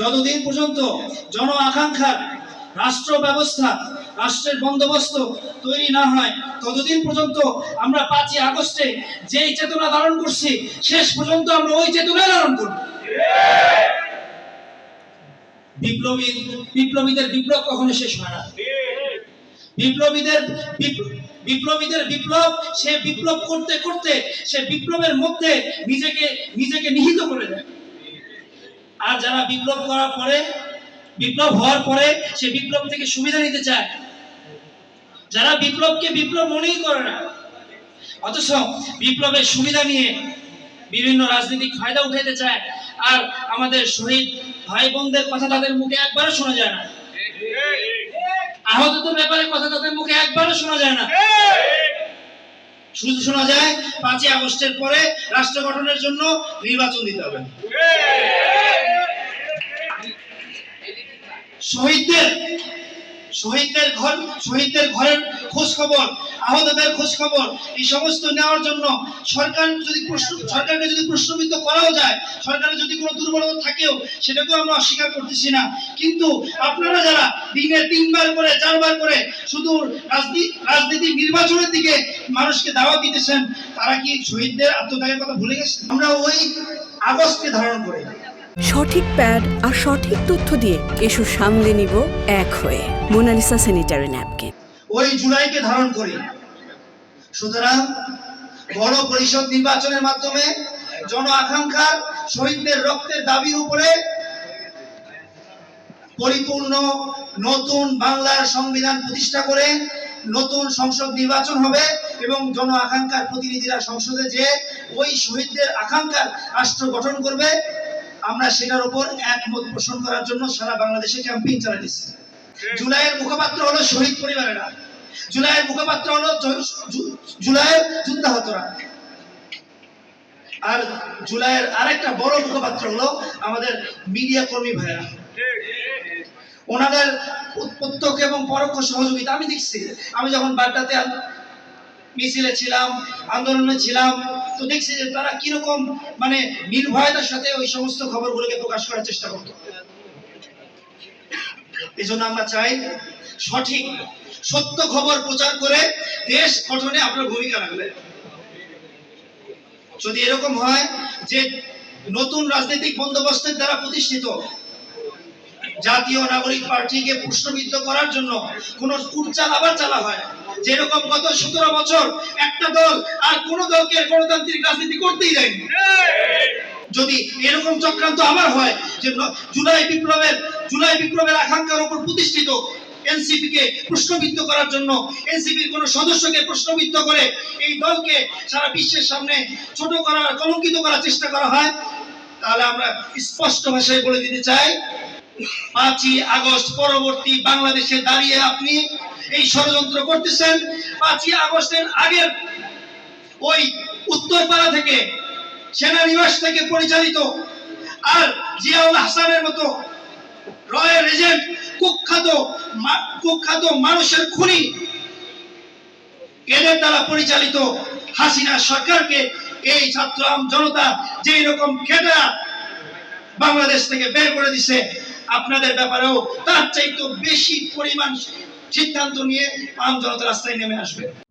যতদিন পর্যন্ত জন আকাঙ্ক্ষার রাষ্ট্র ব্যবস্থা, রাষ্ট্রের বন্দোবস্ত তৈরি না হয়, ততদিন পর্যন্ত আমরা পাঁচই আগস্টে যেই চেতনা ধারণ করছি, শেষ পর্যন্ত আমরা ওই চেতনা ধারণ করব। বিপ্লবী, বিপ্লবীদের বিপ্লব কখনো শেষ হয় না। বিপ্লবীদের বিপ্লবীদের বিপ্লব, সে বিপ্লব করতে করতে, সে বিপ্লবের মধ্যে নিজেকে নিজেকে নিহিত করে দেয়। আর যারা বিপ্লব করার পরে, বিপ্লব হওয়ার পরে সে বিপ্লব থেকে সুবিধা নিতে চায়। যারা বিপ্লবকে বিপ্লব মনেই করে না, অথচ বিপ্লবের সুবিধা নিয়ে বিভিন্ন রাজনৈতিক ফায়দা উঠাইতে চায়। আর আমাদের শহীদ ভাই বোনদের কথা তাদের মুখে একবারও শোনা যায় না। আহতদের ব্যাপারে কথা তাদের মুখে একবারও শোনা যায় না। শুধু শোনা যায়, পাঁচই আগস্টের পরে রাষ্ট্র গঠনের জন্য নির্বাচন দিতে হবে। শহীদদের শহীদদের ঘর, শহীদদের ঘরের খোঁজ খবর আহতদের খোঁজ খবর এই সমস্ত নেওয়ার জন্য সরকার যদি প্রশ্ন, সরকারকে যদি প্রশ্নবিদ্ধ করাও যায় সরকারের যদি কোনো দুর্বলতা থাকেও, সেটাকেও আমরা অস্বীকার করতেছি না। কিন্তু আপনারা যারা দিনে তিনবার করে, চারবার করে শুধু রাজনীতি রাজনীতি নির্বাচনের দিকে মানুষকে দাওয়াত দিতেছেন, তারা কি শহীদদের আত্মত্যাগের কথা ভুলে গেছে? আমরা ওই আগস্টকে ধারণ করি সঠিক প্যাড আর সঠিক তথ্য দিয়ে কেশু সামলে নিব এক হয়ে মোনালিসা স্যানিটারি ন্যাপকিন। ওই জুলাইকে ধারণ করি। সুতরাং গণ পরিষদ নির্বাচনের মাধ্যমে জন আকাঙ্ক্ষার শহীদদের রক্তের দাবির উপরে পরিপূর্ণ নতুন বাংলার সংবিধান প্রতিষ্ঠা করে নতুন সংসদ নির্বাচন হবে এবং জন আকাঙ্ক্ষার প্রতিনিধিরা সংসদে যে ওই শহীদদের আকাঙ্ক্ষার রাষ্ট্র গঠন করবে। আমরা সেটার উপর একমত পোষণ করার জন্য সারা বাংলাদেশে ক্যাম্পেইন চালাইতেছি জুলাইয়ের মুখপাত্র হলো শহীদ পরিবারেরা জুলাইয়ের মুখপাত্র হলো জুলাইয়ের যুদ্ধাহতরা। আর জুলাইয়ের আরেকটা বড় মুখপাত্র হলো আমাদের মিডিয়া কর্মী ভাইরা ওনাদের প্র- প্রত্যক্ষ এবং পরোক্ষ সহযোগিতা আমি দেখছি। আমি যখন বাড্ডাতে মিছিলে ছিলাম, আন্দোলনে ছিলাম। তো দেখছি যে তারা কীরকম মানে নির্ভয়তার সাথে ওই সমস্ত খবরগুলোকে প্রকাশ করার চেষ্টা করতো। এই জন্য আমরা চাই সঠিক, সত্য খবর প্রচার করে দেশ গঠনে আপনার ভূমিকা রাখবেন যদি এরকম হয় যে নতুন রাজনৈতিক বন্দোবস্তের দ্বারা প্রতিষ্ঠিত জাতীয় নাগরিক পার্টিকে প্রশ্নবিদ্ধ করার জন্য কোন কুটচাল আবার চালা হয় যেরকম গত সতেরো বছর একটা দল আর কোন দলকে গণতান্ত্রিক রাজনীতি করতেই দেয়নি। যদি এরকম চক্রান্ত আবার হয় যে জুলাই বিপ্লবের জুলাই বিপ্লবের আকাঙ্ক্ষার উপর প্রতিষ্ঠিত প্রশ্নবিদ্ধ করার জন্য এনসিপির কোন সদস্যকে প্রশ্নবিদ্ধ করে এই দলকে সারা বিশ্বের সামনে ছোট করার, কলঙ্কিত করার চেষ্টা করা হয়, তাহলে আমরা স্পষ্ট ভাষায় বলে দিতে চাই পাঁচই আগস্ট পরবর্তী বাংলাদেশে দাঁড়িয়ে আপনি এই ষড়যন্ত্র করতেছেন। পাঁচই আগস্টের আগের ওই উত্তরপাড়া থেকে সেনানিবাস থেকে পরিচালিত আর জিয়াউল হাসানের মতো রয়্যাল এজেন্ট কুখ্যাত কুখ্যাত মানুষের খুনি এদের দ্বারা পরিচালিত হাসিনা সরকারকে এই ছাত্র আম জনতা যেই রকম খেটা বাংলাদেশ থেকে বের করে দিছে আপনাদের ব্যাপারেও তার চাইতে বেশি পরিমাণ সিদ্ধান্ত নিয়ে আন্দোলন রাস্তায় নেমে আসবে।